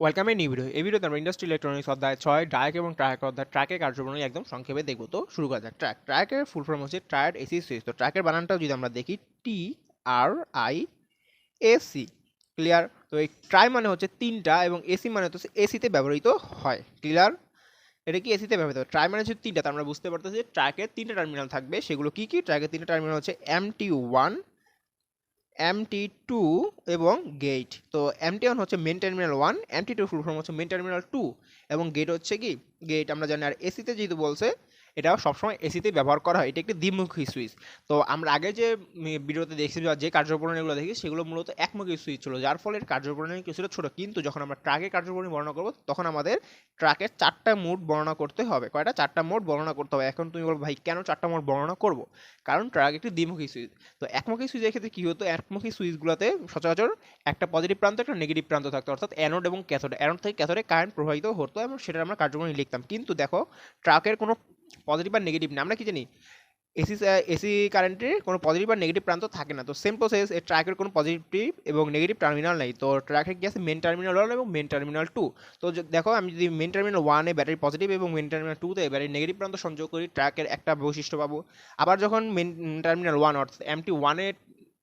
Welcome a new video এই আমরা industry electronics অধ্যায় ছয় ডায়ক এবং ট্র্যাক অধ্যায়। ট্র্যাকের কার্যপ্রণালী একদম সংক্ষেপে দেখব। তো শুরু করা যাক। ট্র্যাক ট্র্যাকের ফুল ফর্ম হচ্ছে ট্রায়ার্ড এসি সুইচ তো ট্র্যাকের বানানটাও যদি আমরা দেখি T R I A C clear তো এই ট্রাই মানে হচ্ছে তিনটা এবং এসি মানে হচ্ছে এসিতে ব্যবহৃত হয়। ক্লিয়ার এটা কি এসিতে ব্যবহৃত হয়? ট্রাই মানে হচ্ছে তিনটা। তার আমরা বুঝতে পারতেছি যে ট্র্যাকের তিনটা টার্মিনাল থাকবে। সেগুলো কি কি? ট্র্যাকের তিনটা টার্মিনাল হচ্ছে M T one M T two এবং গেট তো এমটি ওয়ান হচ্ছে main terminal one M T two full form হচ্ছে মেন টার্মিনাল টু এবং গেট হচ্ছে কি? গেট আমরা জানি আর এসিতে যেহেতু বলছে এটা সবসময় এসিতে ব্যবহার করা হয়। এটা একটি দ্বিমুখী সুইচ তো আমরা আগে যে ভিডিওতে দেখছি যে কার্যপ্রণালীগুলো দেখি সেগুলো মূলত একমুখী সুইচ ছিল, যার ফলে এর কার্যপ্রণালী কিছুটা ছোটো। কিন্তু যখন আমরা ট্রাকের কার্যপ্রণালী বর্ণনা করব, তখন আমাদের ট্রাকের চারটা মোড বর্ণনা করতে হবে। কয়টা? চারটা মোড বর্ণনা করতে হবে। এখন তুমি বলব, ভাই, কেন চারটা মোড বর্ণনা করব? কারণ ট্রাক একটি দ্বিমুখী সুইচ তো একমুখী সুইচের ক্ষেত্রে কী হতো? একমুখী সুইচগুলোতে সচরাচর একটা পজিটিভ প্রান্ত, একটা নেগেটিভ প্রান্ত থাকতো। অর্থাৎ অ্যানোড এবং ক্যাথোড অ্যানোড থেকে ক্যাথোডে কারেন্ট প্রবাহিত হতো এবং সেটা আমরা কার্যক্রমে লিখতাম। কিন্তু দেখো, ট্রাকের কোনো পজিটিভ আর নেগেটিভ না। আমরা কি জানি? এসি এসি কারেন্টের কোনো পজিটিভ আর নেগেটিভ প্রান্ত থাকে না। তো সেম প্রসেস এর ট্র্যাকের কোনো পজিটিভ এবং নেগেটিভ টার্মিনাল নেই। তো ট্র্যাকের কি আছে? মেন টার্মিনাল ওয়ান এবং মেন টার্মিনাল টু তো দেখো, আমি যদি মেন টার্মিনাল ওয়ানে ব্যাটারি পজিটিভ এবং মেন টার্মিনাল টুতে ব্যাটারি নেগেটিভ প্রান্ত সংযোগ করি ট্র্যাকের একটা বৈশিষ্ট্য পাবো। আবার যখন মেন টার্মিনাল ওয়ান অর্থাৎ এমটি ওয়ানে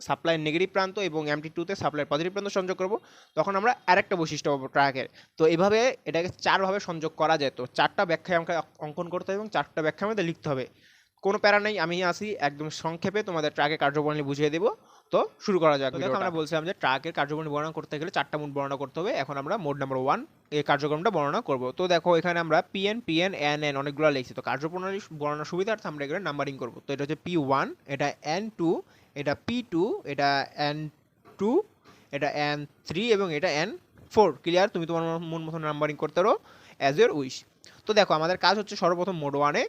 সাপ্লাই নেগেটিভ প্রান্ত এবং এমটি টুতে সাপ্লাই পজিটিভ প্রান্ত সংযোগ করব, তখন আমরা আরেকটা বৈশিষ্ট্য পাবো ট্র্যাকের তো এভাবে এটাকে চারভাবে সংযোগ করা যায়। তো চারটা ব্যাখ্যায় আমাকে অঙ্কন করতে হবে এবং চারটা ব্যাখ্যা আমাদের লিখতে হবে। কোনো প্যারা নেই আমি আসি একদম সংক্ষেপে তোমাদের ট্রাকের কার্যপ্রণালী বুঝিয়ে দেবো। তো শুরু করা যাক দেখো আমরা বলছিলাম যে ট্রাকের কার্যক্রম বর্ণনা করতে গেলে চারটা মোড বর্ণনা করতে হবে। এখন আমরা মোড নাম্বার ওয়ান এই কার্যক্রমটা বর্ণনা করব। তো দেখো এখানে আমরা পিএন পিএন এন এন অনেকগুলো লিখছি। তো কার্যপ্রণালী বর্ণনা সুবিধার্থে আমরা এখানে নাম্বারিং করব। তো এটা হচ্ছে পি ওয়ান এটা এন টু এটা পি টু এটা এন টু এটা এন থ্রি এবং এটা এন ফোর ক্লিয়ার তুমি তোমার মন মতো নাম্বারিং করতে পারো। অ্যাজ ইউর উইশ তো দেখো আমাদের কাজ হচ্ছে সর্বপ্রথম মোড ওয়ানে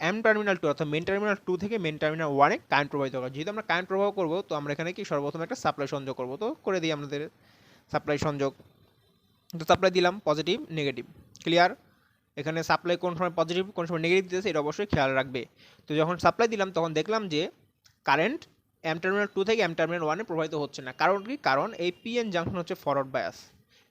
এম টার্মিনাল টু অর্থাৎ মেন টার্মিনাল টু থেকে মেন টার্মিনাল ওয়ানে কারেন্ট প্রবাহিত করা যেহেতু আমরা কারেন্ট প্রবাহ করব, তো আমরা এখানে কি সর্বপ্রথম একটা সাপ্লাই সংযোগ করব। তো করে দিই আমাদের সাপ্লাই সংযোগ। তো সাপ্লাই দিলাম পজিটিভ নেগেটিভ ক্লিয়ার এখানে সাপ্লাই কোন সময় পজিটিভ কোন সময় নেগেটিভ দিতেছে, এটা অবশ্যই খেয়াল রাখবে। তো যখন সাপ্লাই দিলাম, তখন দেখলাম যে কারেন্ট এম টার্মিনাল টু থেকে এম টার্মিনাল ওয়ানে প্রবাহিত হচ্ছে না। কারণ কি? কারণ এই পিএন জাংশন হচ্ছে ফরওয়ার্ড বায়াস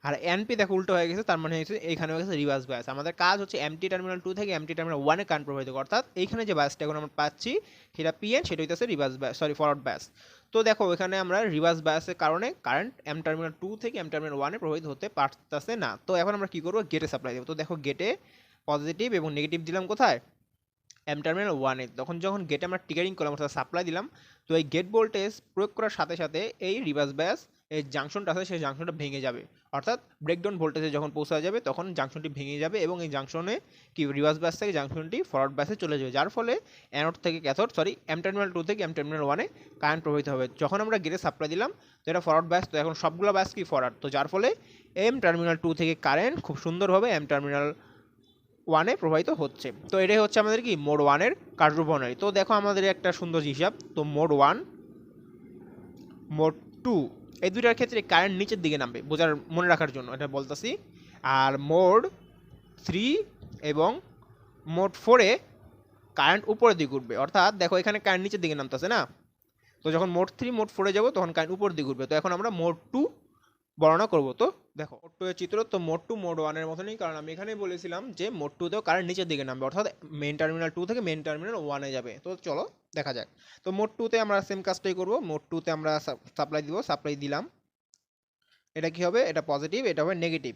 আর এনপি দেখো উল্টো হয়ে গেছে, তার মানে হচ্ছে এইখানে হয়ে গেছে রিভার্স বায়াস আমাদের কাজ হচ্ছে এমটি টার্মিনাল টু থেকে এমটি টার্মিনাল ওয়ানে কারেন্ট করা। অর্থাৎ এইখানে যে বায়াসটা এখন আমরা পাচ্ছি, সেটা পিএন সেটা হইতেছে reverse bias sorry forward bias তো দেখো এখানে আমরা রিভার্স বায়াসের কারণে কারেন্ট এম টার্মিনাল টু থেকে এম টার্মিনাল ওয়ানে প্রবাহিত হতে পারতেছে না। তো এখন আমরা কী করব? গেটে সাপ্লাই দেবো। তো দেখো গেটে পজিটিভ এবং নেগেটিভ দিলাম কোথায়? এম টার্মিনাল ওয়ানে তখন যখন গেটে আমরা টিকারিং করলাম, অর্থাৎ সাপ্লাই দিলাম, তো এই গেট ভোল্টেজ প্রয়োগ করার সাথে সাথে এই রিভার্স ব্যাস জাংশনটা আছে, সেই জাংশনটা ভেঙে যাবে। অর্থাৎ ব্রেকডাউন ভোল্টেজে যখন পৌঁছা যাবে, তখন জাংশনটি ভেঙে যাবে এবং এই জাংশনে কি রিভার্স ব্যাস থেকে জাংশনটি ফরওয়ার্ড ব্যাসে চলে যাবে, যার ফলে অ্যানোড থেকে cathode sorry M terminal two থেকে এম টার্মিনাল ওয়ানে কারেন্ট প্রবাহিত হবে। যখন আমরা গেটে সাপ্লাই দিলাম, তো এটা ফরওয়ার্ড ব্যাস তো এখন সবগুলো ব্যাস কি ফরওয়ার্ড তো যার ফলে এম টার্মিনাল টু থেকে কারেন্ট খুব সুন্দরভাবে এম টার্মিনাল ওয়ানে প্রবাহিত হচ্ছে। তো এটাই হচ্ছে আমাদের কি মোড ওয়ানের কার্যপ্রণালী তো দেখো আমাদের একটা সুন্দর হিসাব, তো মোড ওয়ান মোড টু এই দুইটার ক্ষেত্রে কারেন্ট নিচের দিকে নামবে, বোঝার, মনে রাখার জন্য, এটা বলতেছি। আর মোড থ্রি এবং মোড ফোরে কারেন্ট উপরের দিকে উঠবে। অর্থাৎ দেখো, এখানে কারেন্ট নিচের দিকে নামতেছে না? তো যখন মোড থ্রি মোড ফোরে যাব, তখন কারেন্ট উপর দিকে উঠবে। তো এখন আমরা মোড টু বর্ণনা করব। তো দেখো মোড টু এর চিত্র তো মোড টু মোড ওয়ানের মতনই। কারণ আমি এখানেই বলেছিলাম যে মোড টুতেও কারেন্ট নিচের দিকে নামবে। অর্থাৎ মেন টার্মিনাল টু থেকে মেন টার্মিনাল ওয়ানে যাবে। তো চলো, দেখা যাক। তো মোড টুতে আমরা সেম কাজটাই করব। মোড টুতে আমরা সাপ্লাই দিব সাপ্লাই দিলাম। এটা কি হবে? এটা পজিটিভ এটা হবে নেগেটিভ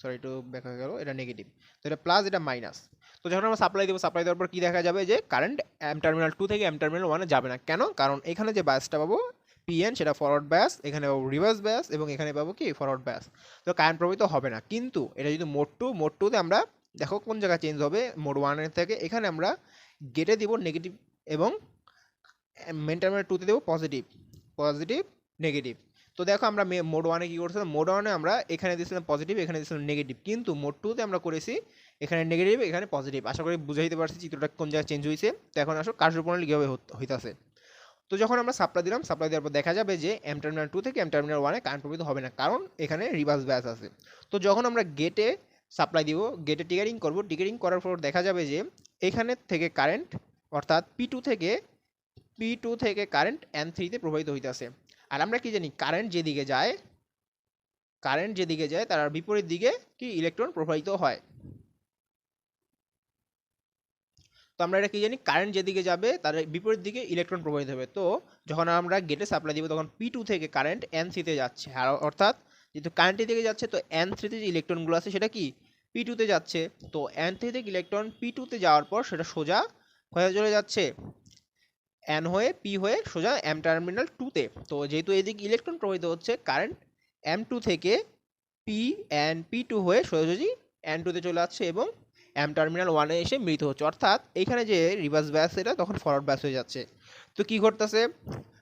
সরি একটু ব্যাক গেল। এটা নেগেটিভ তো এটা প্লাস এটা মাইনাস তো যখন আমরা সাপ্লাই দেবো সাপ্লাই দেওয়ার পর কী দেখা যাবে? যে কারেন্ট এম টার্মিনাল টু থেকে এম টার্মিনাল ওয়ানে যাবে না। কেন? কারণ এখানে যে বাসটা পাবো পিএন সেটা ফরওয়ার্ড ব্যাস এখানে পাবো রিভার্স ব্যাস এবং এখানে পাবো কি? ফরওয়ার্ড ব্যাস তো কারেন্ট প্রবাহিত হবে না। কিন্তু এটা যদি মোড টু মোড টুতে আমরা দেখো কোন জায়গায় চেঞ্জ হবে মোড ওয়ানের থেকে এখানে আমরা গেটে দিব নেগেটিভ এবং মেন টার্মিনাল টুতে দেবো পজিটিভ পজিটিভ নেগেটিভ তো দেখো আমরা মোড ওয়ানে কী করছিলাম? মোড ওয়ানে আমরা এখানে দিয়েছিলাম পজিটিভ এখানে দিয়েছিলাম নেগেটিভ কিন্তু মোড টুতে আমরা করেছি এখানে নেগেটিভ এখানে পজিটিভ আশা করি বুঝাইতে পারছি চিত্রটা কোন জায়গায় চেঞ্জ হয়েছে। তো এখন আসলে কার্যপ্রণালী কীভাবে হইতাছে। তো যখন আমরা সাপ্লাই দিলাম সাপ্লাই দেওয়ার পর দেখা যাবে যে এম টার্মিনাল টু থেকে এম টার্মিনাল ওয়ানে কারেন্ট প্রবাহিত হবে না, কারণ এখানে রিভার্স ব্যাস আছে। তো যখন আমরা গেটে সাপ্লাই দিব গেটে টিকারিং করব টিকারিং করার পর দেখা যাবে যে এখানে থেকে কারেন্ট অর্থাৎ পি টু থেকে পি টু থেকে কারেন্ট এন থ্রিতে প্রবাহিত হইতেছে। আর আমরা কি জানি কারেন্ট যেদিকে যায় কারেন্ট যেদিকে যায়, তার বিপরীত দিকে কি ইলেকট্রন প্রবাহিত হয়। তো আমরা এটা কি জানি? কারেন্ট যেদিকে যাবে, তার বিপরীত দিকে ইলেকট্রন প্রবাহিত হবে। তো যখন আমরা গেটে সাপ্লাই দিব, তখন পি টু থেকে কারেন্ট এন থ্রিতে যাচ্ছে। আর অর্থাৎ যেহেতু কারেন্টের দিকে যাচ্ছে, তো এন থ্রিতে যে ইলেকট্রনগুলো আছে, সেটা কি? পি টুতে যাচ্ছে। তো এন থ্রি থেকে ইলেকট্রন পি টুতে যাওয়ার পর সেটা সোজা কোথায় চলে যাচ্ছে? এন হয়ে পি হয়ে সোজা এম টার্মিনাল টুতে তো। যেহেতু এদিকে ইলেকট্রন প্রবাহিত হচ্ছে কারেন্ট এম টু থেকে পি এন পি টু হয়ে সোজাসুজি এন টুতে চলে আসছে এবং এম টার্মিনাল ওয়ানে এসে মিলিত হচ্ছে। অর্থাৎ এখানে যে রিভার্স ব্যাস এটা তখন ফরওয়ার্ড ব্যাস হয়ে যাচ্ছে। তো কি ঘটতেছে?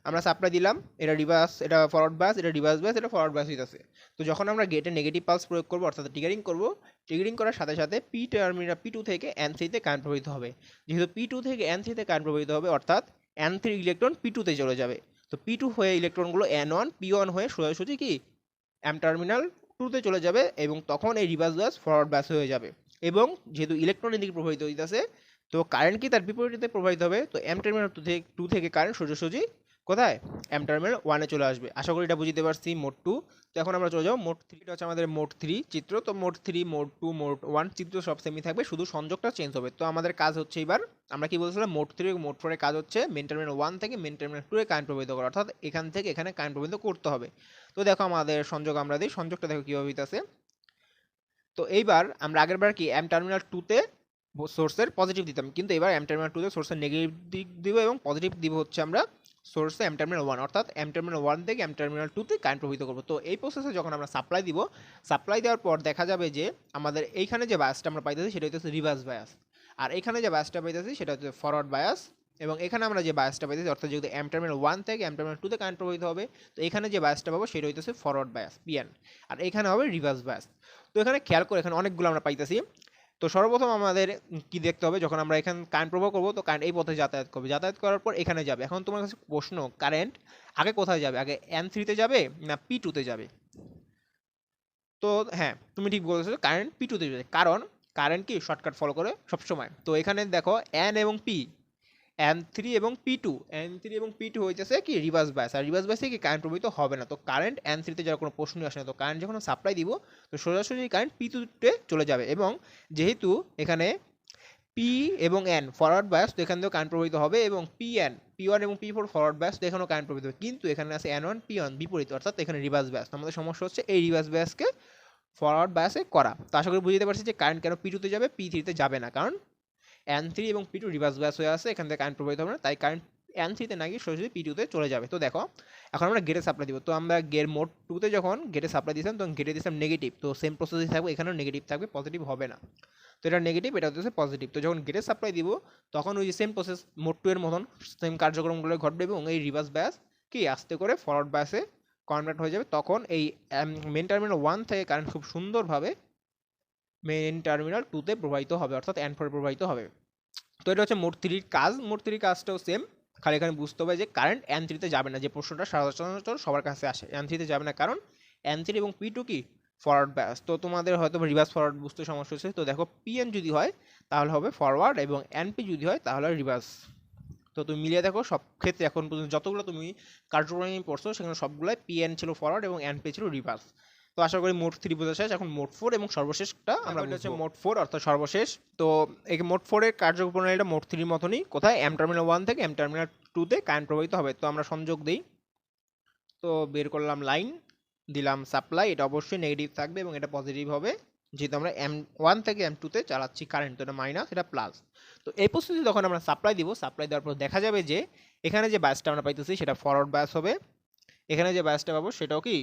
আমরা সাপ্লাই দিলাম, এটা রিভার্স এটা ফরওয়ার্ড ব্যাস এটা রিভার্স ব্যাস এটা ফরওয়ার্ড ব্যাস হইতেছে। তো যখন আমরা গেটে নেগেটিভ পালস প্রয়োগ করব, অর্থাৎ ট্রিগারিং করব ট্রিগারিং করার সাথে সাথে পি টার্মিনাল পি টু থেকে এন থ্রিতে কারেন্ট প্রবাহিত হবে। যেহেতু পি টু থেকে এন থ্রিতে কারেন্ট প্রবাহিত হবে, অর্থাৎ এন থ্রি ইলেকট্রন পি টুতে চলে যাবে। তো পি টু হয়ে ইলেকট্রনগুলো এন ওয়ান পি ওয়ান হয়ে সোজাসুজি কি এম টার্মিনাল টুতে চলে যাবে এবং তখন এই রিভার্স ব্যাস ফরওয়ার্ড ব্যাস হয়ে যাবে। এবং যেহেতু ইলেকট্রনের দিকে প্রবাহিত হইতেছে, তো কারেন্ট কি তার বিপরীতে প্রবাহিত হবে? তো এম টার্মিনাল টু থেকে টু থেকে কারেন্ট সোজাসুজি কোথায়? এম টার্মিনাল ওয়ানে চলে আসবে। আশা করি এটা বুঝতে পারছি মোড টু তো এখন আমরা চলে যাব মোড থ্রিটা হচ্ছে আমাদের মোড থ্রি চিত্র। তো mode three mode two mode one চিত্র সব সেমই থাকবে, শুধু সংযোগটা চেঞ্জ হবে। তো আমাদের কাজ হচ্ছে এবার আমরা কি বলছিলাম মোড থ্রি মোড ফোরের কাজ হচ্ছে মেন টার্মিনাল ওয়ান থেকে মেন টার্মিনাল টু এ কারেন্ট প্রবাহিত করা। অর্থাৎ এখান থেকে এখানে কারেন্ট প্রবাহিত করতে হবে। তো দেখো আমাদের সংযোগ আমরা দিই, সংযোগটা দেখো কীভাবে হইতেছে। তো এইবার আমরা আগের বার কি এম টার্মিনাল টুতে সোর্সের পজিটিভ দিতাম, কিন্তু এবার এম টার্মিনাল টুতে সোর্সের নেগেটিভ দিক দিব এবং পজিটিভ দিব হচ্ছে আমরা সোর্সে এম টার্মিনাল ওয়ান অর্থাৎ এম টার্মিনাল ওয়ান থেকে এম টার্মিনাল টুতে কারেন্ট প্রবাহিত করব। তো এই প্রসেসে যখন আমরা সাপ্লাই দিব সাপ্লাই দেওয়ার পর দেখা যাবে যে আমাদের এইখানে যে বায়াসটা আমরা পাইতেছি, সেটা হচ্ছে রিভার্স বায়াস আর এখানে যে বায়াসটা পাইতেছি, সেটা হচ্ছে ফরওয়ার্ড বায়াস এবং এখানে আমরা যে বায়াসটা পাইতেছি, অর্থাৎ যেহেতু এম টার্মিনাল ওয়ান থেকে এম টার্মিনাল টুতে কারেন্ট প্রবাহিত হবে, তো এখানে যে বায়াসটা পাবো, সেটা হইতেছে ফরওয়ার্ড বায়াস পিএন আর এখানে হবে রিভার্স বায়াস তো এখানে খেয়াল করে এখানে অনেকগুলো আমরা পাইতেছি। তো সর্বপ্রথম আমাদের কি দেখতে হবে, যখন আমরা এখানে কারেন্ট প্রবাহ করব, তো কারেন্ট এই পথে যাতায়াত করবে। যাতায়াত করার পর এখানে যাবে। এখন তোমার কাছে প্রশ্ন কারেন্ট আগে কোথায় যাবে? আগে এন থ্রিতে যাবে না পি টুতে যাবে? তো হ্যাঁ তুমি ঠিক বলেছ কারেন্ট পি টুতে যাবে। কারণ কারেন্ট কি? শর্টকাট ফলো করে সবসময়। তো এখানে দেখো এন এবং পি এন থ্রি এবং পি টু এন থ্রি এবং পি টু হইতেছে কি রিভার্স ব্যাস আর রিভার্স ব্যাসে কি কারেন্ট প্রবাহিত হবে না? তো কারেন্ট এন থ্রিতে যাওয়ার কোনো প্রশ্নই আসে না। তো কারেন্ট যখন সাপ্লাই দিব, তো সোজাসুজি কারেন্ট পি টুতে চলে যাবে এবং যেহেতু এখানে পি এবং এন ফরওয়ার্ড ব্যাস তো এখান থেকেও কারেন্ট প্রবাহিত হবে এবং পি এন পি ওয়ান এবং পি ফোর ফরওয়ার্ড ব্যাস তো এখানেও কারেন্ট প্রবাহিত হবে। কিন্তু এখানে আছে এন ওয়ান পি ওয়ান বিপরীত, অর্থাৎ এখানে রিভার্স ব্যাস আমাদের সমস্যা হচ্ছে এই রিভার্স ব্যাসকে ফরওয়ার্ড ব্যাসে করা। তো আশা করি বুঝতে পারছি যে কারেন্ট কেন পি টুতে যাবে পি থ্রিতে যাবে না। কারণ এন থ্রি এবং পি টু রিভার্স ব্যাস হয়ে আছে এখান থেকে কারেন্ট প্রবাহিত হবে না, তাই কারেন্ট এন থ্রিতে না গিয়ে সোজাসুজি পি টুতে চলে যাবে। তো দেখো, এখন আমরা গেটে সাপ্লাই দিব। তো আমরা গের মোড টুতে যখন গেটে সাপ্লাই দিয়েছিলাম, তখন গেটে দিয়েছিলাম নেগেটিভ তো সেম প্রসেসই থাকবে, এখানেও নেগেটিভ থাকবে পজিটিভ হবে না। তো এটা নেগেটিভ এটা হচ্ছে পজিটিভ তো যখন গেটে সাপ্লাই দিব, তখন ওই যে সেম প্রসেস মোড টু এর মতন সেম কার্যক্রমগুলো ঘটবে এবং এই রিভার্স ব্যাস কি আস্তে করে ফরওয়ার্ড ব্যাসে কনভার্ট হয়ে যাবে। তখন এই মেন টার্মিনাল ওয়ান থেকে কারেন্ট খুব সুন্দরভাবে মেন টার্মিনাল টুতে প্রবাহিত হবে, অর্থাৎ এন ফোরে প্রবাহিত হবে। তো এটা হচ্ছে মোট থ্রির কাজ। মোট থ্রির কাজটাও সেম খালি এখানে বুঝতে হবে যে কারেন্ট অ্যান থ্রিতে যাবে না। যে প্রশ্নটা সাধারণত সবার কাছে আসে। অ্যান থ্রিতে যাবে না কারণ এন থ্রি এবং পি টু কি? ফরওয়ার্ড ব্যাস তো তোমাদের হয়তো রিভার্স ফরওয়ার্ড বুঝতে সমস্যা হচ্ছে। তো দেখো পিএন যদি হয়, তাহলে হবে ফরওয়ার্ড এবং এনপি যদি হয়, তাহলে রিভার্স তো তুমি মিলিয়ে দেখো সব ক্ষেত্রে এখন পর্যন্ত যতগুলো তুমি কার্যক্রমে পড়ছো, সেখানে সবগুলোই পিএন ছিল ফরওয়ার্ড এবং এনপি ছিল রিভার্স তো আশা করি মোট থ্রি বোঝা শেষ। এখন মোট ফোর এবং সর্বশেষটা আমরা হচ্ছে মোট ফোর অর্থাৎ সর্বশেষ। তো এই মোট ফোরের কার্যপ্রণালীটা মোট থ্রির মতনই। কোথায়? এম টার্মিনাল ওয়ান থেকে এম টার্মিনাল টুতে কারেন্ট প্রবাহিত হবে। তো আমরা সংযোগ দিই। তো বের করলাম লাইন দিলাম সাপ্লাই এটা অবশ্যই নেগেটিভ থাকবে এবং এটা পজিটিভ হবে। যেহেতু আমরা এম ওয়ান থেকে এম টুতে চালাচ্ছি কারেন্ট তো এটা মাইনাস এটা প্লাস তো এই পরিস্থিতি যখন আমরা সাপ্লাই দিব সাপ্লাই দেওয়ার পর দেখা যাবে যে এখানে যে বায়াসটা আমরা পাইতেছি সেটা ফরওয়ার্ড বায়াস হবে। এখানে যে বায়াসটা পাবো সেটাও কি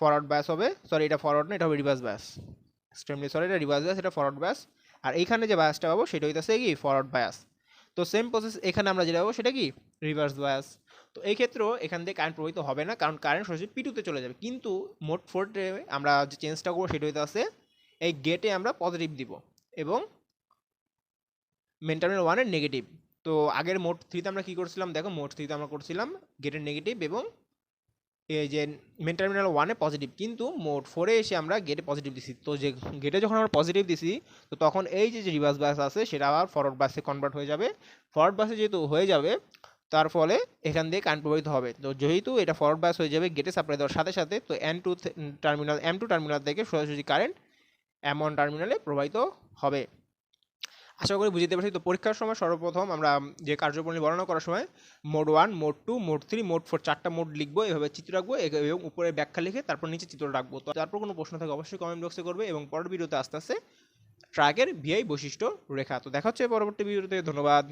ফরওয়ার্ড ব্যাস হবে। সরি এটা ফরওয়ার্ড না, এটা হবে রিভার্স ব্যাস এক্সট্রিমলি সরি এটা রিভার্স ব্যাস এটা ফরওয়ার্ড ব্যাস আর এইখানে যে বায়াসটা পাবো, সেটা হইতেছে কি? ফরওয়ার্ড ব্যাস তো সেম প্রসেস এখানে আমরা যেটা পাবো, সেটা কি? রিভার্স ব্যাস তো এই ক্ষেত্রেও এখান থেকে কারেন্ট প্রবাহিত হবে না, কারণ কারেন্ট সরাসরি পিটুতে চলে যাবে। কিন্তু মোট ফোর্টে আমরা যে চেঞ্জটা করব, সেটা হইতে আছে এই গেটে আমরা পজিটিভ দিব এবং মেন ওয়ানের নেগেটিভ তো আগের মোট থ্রিতে আমরা কী করছিলাম? দেখো, মোট থ্রিতে আমরা করছিলাম গেটের নেগেটিভ এবং এই যে মেন টার্মিনাল ওয়ানে পজিটিভ কিন্তু মোট ফোরে এসে আমরা গেটে পজিটিভ দিছি। তো যে গেটে যখন আমরা পজিটিভ দিছি, তো তখন এই যে রিভার্স বাস আছে, সেটা আবার ফরওয়ার্ড বাসে কনভার্ট হয়ে যাবে। ফরওয়ার্ড বাসে যেহেতু হয়ে যাবে, তার ফলে এখান দিয়ে কারেন্ট প্রবাহিত হবে। তো যেহেতু এটা ফরওয়ার্ড বাস হয়ে যাবে গেটে সাপ্লাই দেওয়ার সাথে সাথে, তো N two terminal M two terminal থেকে সোজাসুজি কারেন্ট এম ওয়ান টার্মিনালে প্রবাহিত হবে। আশা করি বুঝতে পারছি। তো পরীক্ষার সময় সর্বপ্রথম আমরা যে কার্যপ্রণালী বর্ণনা করার সময় mode one, mode two, mode three, mode four চারটা মোড লিখব, এভাবে চিত্র রাখব এবং উপরে ব্যাখ্যা লিখে তারপর নিচে চিত্র রাখব। তো তারপর কোনো প্রশ্ন থাকে অবশ্যই কমেন্ট বক্সে করবে, এবং পরের ভিডিওতে আস্তে আস্তে ট্রাকের ভিআই বৈশিষ্ট্য রেখা। তো দেখা হচ্ছে পরবর্তী ভিডিওতে ধন্যবাদ।